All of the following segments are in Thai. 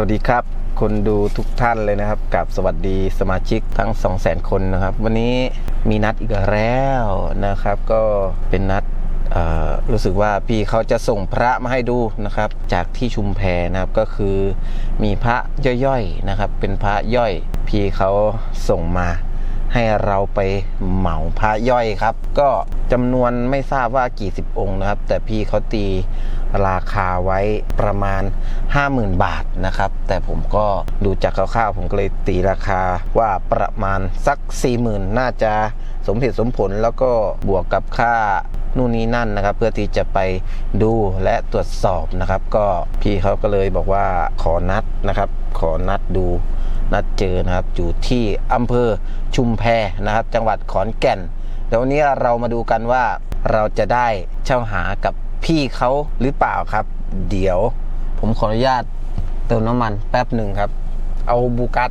วัสดีครับ คนดูทุกท่านเลยนะครับกับสวัสดีสมาชิกทั้ง 2 0 0 0 0 0 คนนะครับ วันนี้มีนัดอีกแล้วนะครับ ก็เป็นนัดรู้สึกว่าพี่เขาจะส่งพระมาให้ดูนะครับ จากที่ชุมแพนะครับก็คือมีพระย่อยๆนะครับ เป็นพระย่อย พี่เขาส่งมา ให้เราไปเหมาพระย่อยครับ ก็จำนวนไม่ทราบว่ากี่สิบองค์นะครับ แต่พี่เขาตีราคาไว้ประมาณ 50,000 บาทนะครับ แต่ผมก็ดูจากคร่าวๆผมก็เลยตีราคาว่าประมาณสัก 40,000 น่าจะสมเหตุสมผลแล้วก็บวกกับค่า นู่นนี่นั่นนะครับ เพื่อที่จะไปดูและตรวจสอบนะครับ ก็พี่เขาก็เลยบอกว่าขอนัดนะครับ ขอนัดดูนัดเจอนะครับ อยู่ที่อำเภอชุมแพนะครับ จังหวัดขอนแก่นเดี๋ยววันนี้เรามาดูกันว่าเราจะได้เช่าหากับพี่เขาหรือเปล่าครับ เดี๋ยวผมขออนุญาตเติมน้ำมันแป๊บหนึ่งครับ เอาบูกัส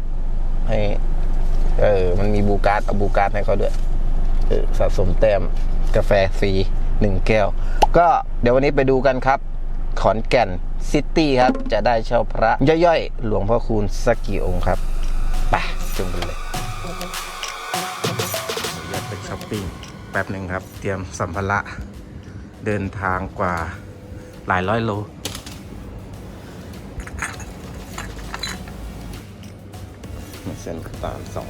ให้เออมันมีบูกัสเอาบูกัสให้เขาด้วย สะสมแต้มกาแฟฟรีหนึ่งแก้ว ก็เดี๋ยววันนี้ไปดูกันครับ ขอนแก่นซิตี้ครับ จะได้เช่าพระย่อยๆ หลวงพ่อคูณสักกี่องค์ครับไปจงกันเลยอยากไปช้อปปิ้งแป๊บหนึ่งครับ เตรียมสัมภาระเดินทางกว่าหลายร้อยโลเส้นตาลสอง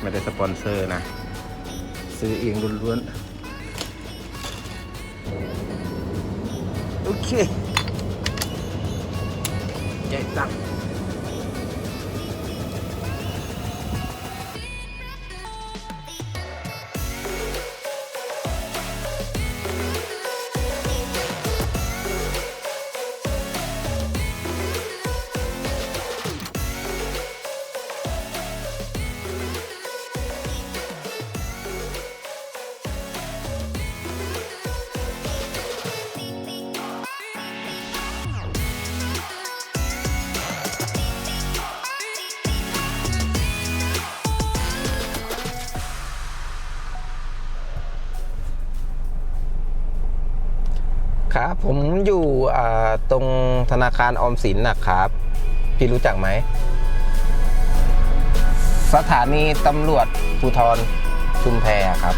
ไม่ได้สปอนเซอร์นะ ซื้อเองล้วนๆ โอเคใหญ่ตัง ครับ ผมอยู่ตรงธนาคารออมสินนะครับ พี่รู้จักไหม สถานีตำรวจภูธรชุมแพครับ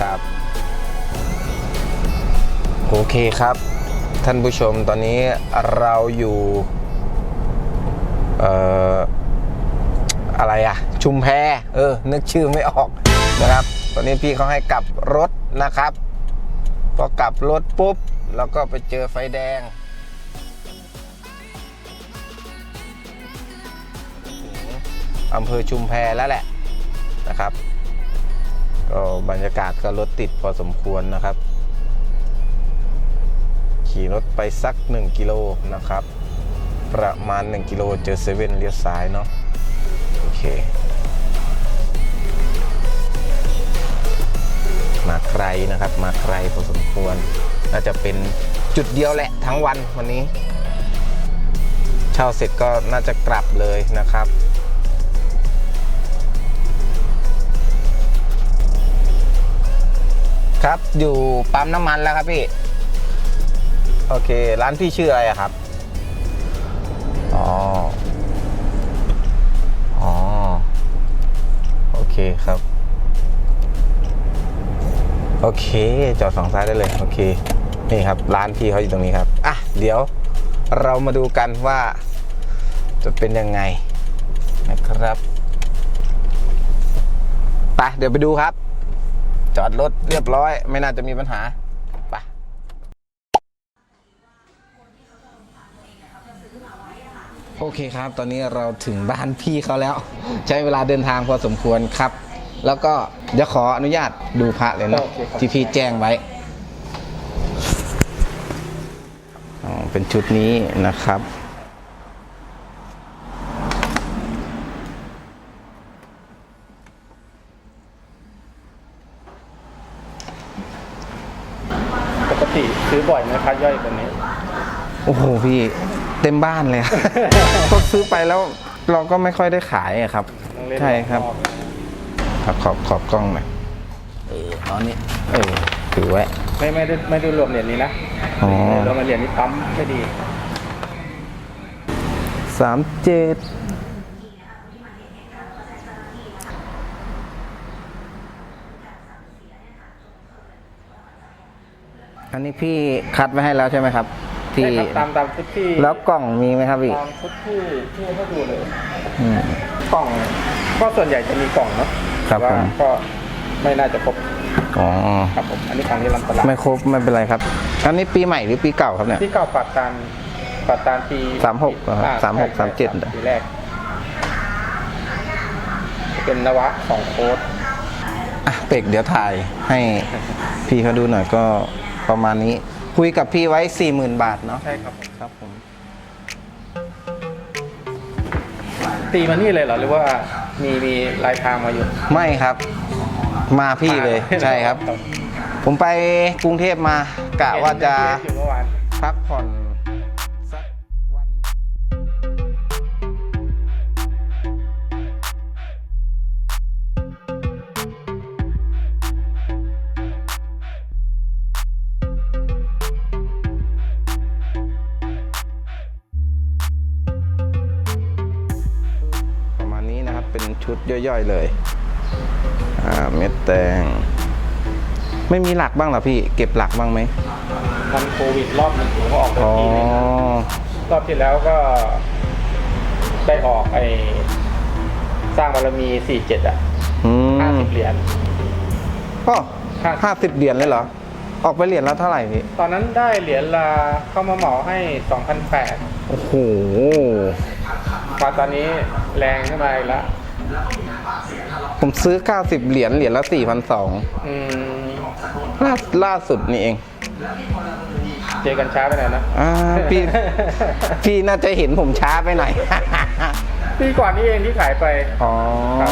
ครับ โอเคครับ ท่านผู้ชมตอนนี้เราอยู่เอ่ออะไรอะชุมแพ เออ นึกชื่อไม่ออก นะครับ ตอนนี้พี่เขาให้กลับรถนะครับพอกลับรถปุ๊บแล้วก็ไปเจอไฟแดงถึงอำเภอชุมแพแล้วแหละนะครับก็บรรยากาศก็รถติดพอสมควรนะครับ ขี่รถไปสัก 1 กิโลนะครับ ประมาณ 1 กิโลเจอเซเว่นเลี้ยวซ้ายเนาะโอเค นะครับ มาไกลพอสมควร น่าจะเป็นจุดเดียวแหละทั้งวันวันนี้ เช่าเสร็จก็น่าจะกลับเลยนะครับครับอยู่ปั๊มน้ำมันแล้วครับพี่ โอเค ร้านพี่ชื่ออะไระครับ อ๋อ อ๋อ โอเคครับ โอเค จอดสองซ้ายได้เลยโอเคนี่ครับร้านพี่เขาอยู่ตรงนี้ครับอะเดี๋ยวเรามาดูกันว่า จะเป็นยังไงนะครับไปเดี๋ยวไปดูครับ จอดรถเรียบร้อย ไม่น่าจะมีปัญหาไปโอเคครับ ตอนนี้เราถึงบ้านพี่เขาแล้ว ใช้เวลาเดินทางพอสมควรครับ แล้วก็เดี๋ยวขออนุญาตดูพระเลยเนาะโอเคครับที่พี่แจ้งไว้อ๋อเป็นชุดนี้นะครับ ปกติซื้อบ่อยไหมพักย่อยตัวนี้ โอ้โหพี่เต็มบ้านเลย ก็ซื้อไปแล้วเราก็ไม่ค่อยได้ขายอะครับต้องเล่นใช่ครับ รอบครับขอบขอบกล้องหน่อยเออตอนนี้ เออถือไว้ ไม่ไม่ได้ไม่ได้รวมเหรียญนี้นะอ๋อรวมเหรียญนี้ปั๊มไม่ดีสามเจ็ดอันนี้พี่คัดไว้ให้แล้วใช่ไหมครับ ที่ใช่ครับตามตามชุดที่แล้วกล่องมีไหมครับพี่ตามชุดที่ที่ให้ดูเลย อืม กล่องก็ส่วนใหญ่จะมีกล่องเนาะ ครับแต่ว่าผม ก็ไม่น่าจะครบอ๋อ ครับผม อันนี้ของที่ลำตลาดไม่ครบไม่เป็นไรครับอันนี้ปีใหม่หรือปีเก่าครับเนี่ย ที่เก่าปัดตานปัดตานปีสามหกเหรอครับอ่สามหกใช่สามเจ็ดใช่ปีแรก เป็นนวะของโค้ด อะเป็กเดี๋ยวถ่ายให้พี่เขาดูหน่อยก็ประมาณนี้ คุยกับพี่ไว้สี่หมื่นบาทเนาะใช่ครับผมครับผม ตีมานี่เลยเหรอหรือว่า มีมีลายทางมาอยู่ไม่ครับ มาพี่เลยใช่ครับ ผมไปกรุงเทพมากะว่าจะเห็นในเฟซอยู่เมื่อวาน พักผ่อน ย่อยๆเลยอ่าเม็ดแตง ไม่มีหลักบ้างเหรอพี่ เก็บหลักบ้างไหมทันโควิดรอบหนึงผมก็ออกไปอ๋อทีนึงรอบที่แล้วก็ได้ออกไอสร้างบารมี47อะอืม50เหรียญ ก็ห้าห้าสิบเหรียญเลยเหรอ ออกไปเหรียญละเท่าไหร่พี่ ตอนนั้นได้เหรียญละเข้ามาเหมาให้2,800โอ้โห มาตอนนี้แรงขึ้นมาอีกแล้ว ผมซื้อ 90 เหรียญเหรียญละ4,200อืมล่าล่าสุดนี่เอง เจอกันช้าไปหน่อยนะอ่าพี่พี่น่าจะเห็นผมช้าไปหน่อย ปีก่อนนี้เองที่ขายไป อ๋อครับ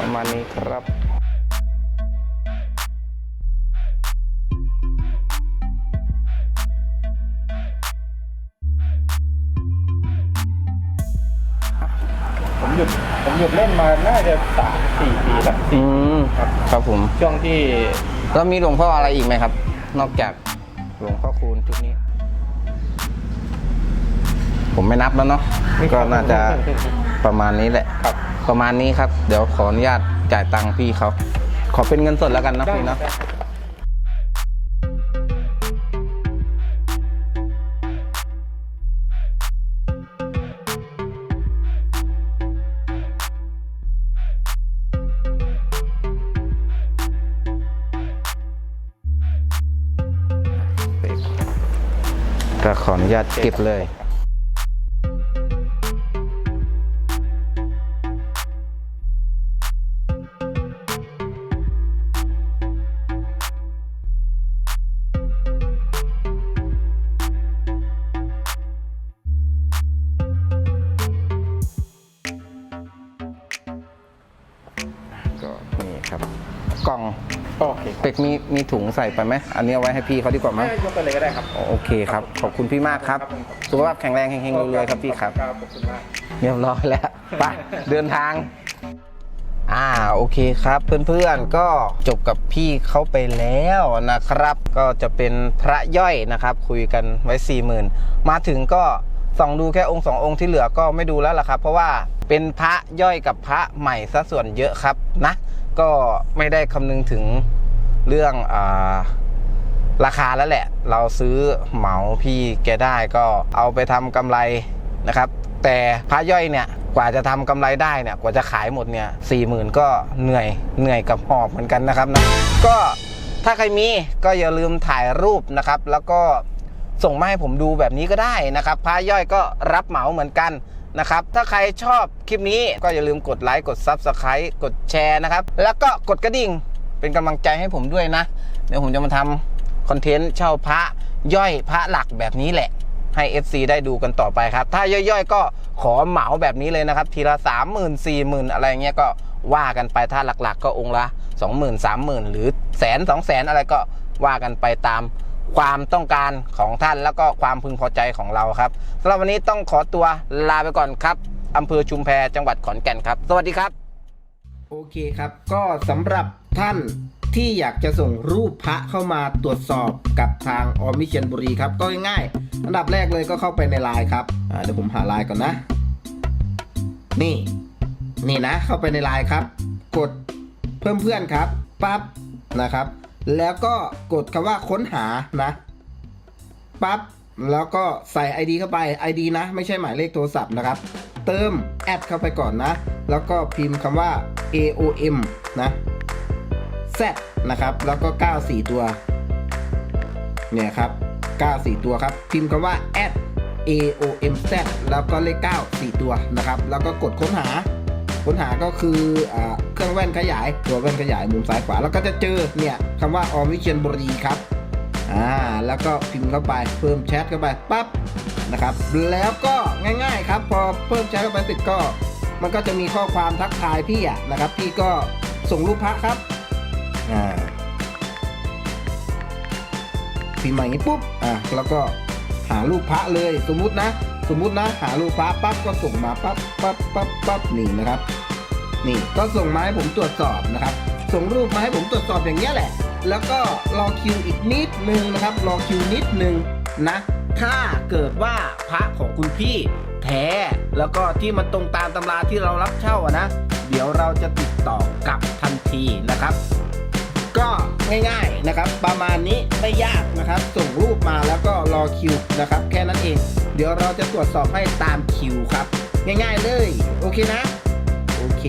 ประมาณนี้ครับ หยุดผมหยุดเล่นมาน่าจะสามสี่ปีแล้วอืมครับครับผม ช่วงที่แล้วมีหลวงพ่ออะไรอีกไหมครับ นอกจากหลวงพ่อคูณชุดนี้ ผมไม่นับแล้วเนาะก็น่าจะประมาณนี้แหละ ครับ ประมาณนี้ครับ เดี๋ยวขออนุญาตจ่ายตังค์พี่เขา ขอเป็นเงินสดแล้วกันนะได้พี่เนาะ ก็ขออนุญาตเก็บเลย ก็นี่ครับ กล่องโอเคเป็กมีมีถุงใส่ไปไหมอันนี้เอาไว้ให้พี่เขาดีกว่าไม่มั้งยกไปเลยก็ได้ครับ โอเคครับ ขอบคุณพี่มากครับครับผมสุขภาพแข็งแรงเฮงๆรวยๆครับพี่ครับ ขอบคุณมาก เรียบร้อยแล้วไปเดินทาง อ่าโอเคครับเพื่อนๆก็จบกับพี่เขาไปแล้วนะครับ ก็จะเป็นพระย่อยนะครับ คุยกันไว้สี่หมื่นมาถึงก็ ส่องดูแค่องค์สององค์ที่เหลือก็ไม่ดูแล้วล่ะครับ เพราะว่าเป็นพระย่อยกับพระใหม่ซะส่วนเยอะครับนะ ก็ไม่ได้คำนึงถึงเรื่องอราคาแล้วแหละ เราซื้อเหมาพี่แกได้ก็เอาไปทำกำไรนะครับ แต่พระย่อยเนี่ยกว่าจะทำกำไรได้เนี่ยกว่าจะขายหมดเนี่ยสี่หมื่นก็เหนื่อยเหนื่อยกับหอบเหมือนกันนะครับนะก็ถ้าใครมีก็อย่าลืมถ่ายรูปนะครับ แล้วก็ ส่งมาให้ผมดูแบบนี้ก็ได้นะครับพระย่อยก็รับเหมาเหมือนกันนะครับ ถ้าใครชอบคลิปนี้ก็อย่าลืมกดไลค์กด Subscribe กดแชร์นะครับ แล้วก็กดกระดิ่งเป็นกำลังใจให้ผมด้วยนะ เดี๋ยวผมจะมาทำคอนเทนต์เช่าพระย่อยพระหลักแบบนี้แหละให้ FC ได้ดูกันต่อไปครับ ถ้าย่อยๆ ก็ขอเหมาแบบนี้เลยนะครับ ทีละ 3 0 0 0 0 4 0,000 อะไรเงี้ยก็ว่ากันไปถ้าหลักๆ ก็องค์ละ 20,000 30,000 หรือแสนสองแสนอะไรก็ว่ากันไปตาม ความต้องการของท่านแล้วก็ความพึงพอใจของเราครับสำหรับวันนี้ต้องขอตัวลาไปก่อนครับอำเภอชุมแพจังหวัดขอนแก่นครับ สวัสดีครับ โอเคครับ ก็สำหรับท่านที่อยากจะส่งรูปพระเข้ามาตรวจสอบกับทางออมิเชียนบุรีครับ ก็ง่ายอันดับแรกเลยก็เข้าไปในไลน์ครับเดี๋ยวผมหาไลน์ก่อนนะ นี่ นี่นะ เข้าไปในไลน์ครับ กดเพิ่มเพื่อนครับปั๊บนะครับ แล้วก็กดคำว่าค้นหานะปั๊บแล้วก็ใส่ ID เข้าไป ID นะ ไม่ใช่หมายเลขโทรศัพท์นะครับ เติมแอดเข้าไปก่อนนะ แล้วก็พิมพ์คำว่า AOM นะ Z นะครับ แล้วก็ 94 ตัว เนี่ยครับ 94 ตัวครับ พิมพ์คำว่า add AOMZ แล้วก็เลข 9 4 ตัวนะครับ แล้วก็กดค้นหา ค้นหาก็คืออเครื่องแว่นขยาย ตัวแว่นขยายมุมซ้ายขวา แล้วก็จะเจอเนี่ยคำว่าออมวิเชียนบุรีครับอ่าแล้วก็พิมพ์เข้าไปเพิ่มแชทเข้าไปปั๊บนะครับแล้วก็ง่ายๆครับพอเพิ่มแชทเข้าไปเสร็จก็มันก็จะมีข้อความทักทายพี่อะนะครับ พี่ก็ส่งรูปพระครับอ่าพิมพ์มาอย่างนี้ปุ๊บอะแล้วก็หารูปพระเลยสมมุตินะ สมมุตินะหารูปพระปั๊บก็ส่งมาปั๊บปั๊บปั๊บปั๊บนี่นะครับ นี่ก็ส่งมาให้ผมตรวจสอบนะครับ ส่งรูปมาให้ผมตรวจสอบอย่างเงี้ยแหละ แล้วก็รอคิวอีกนิดนึงนะครับ รอคิวนิดนึงนะถ้าเกิดว่าพระของคุณพี่แท้แล้วก็ที่มันตรงตามตำราที่เรารับเช่าอะนะ เดี๋ยวเราจะติดต่อกลับทันทีนะครับ ก็ง่ายๆนะครับ ประมาณนี้ไม่ยากนะครับ ส่งรูปมาแล้วก็รอคิวนะครับ แค่นั้นเอง เดี๋ยวเราจะตรวจสอบให้ตามคิวครับ ง่ายๆเลย โอเคนะ โอเค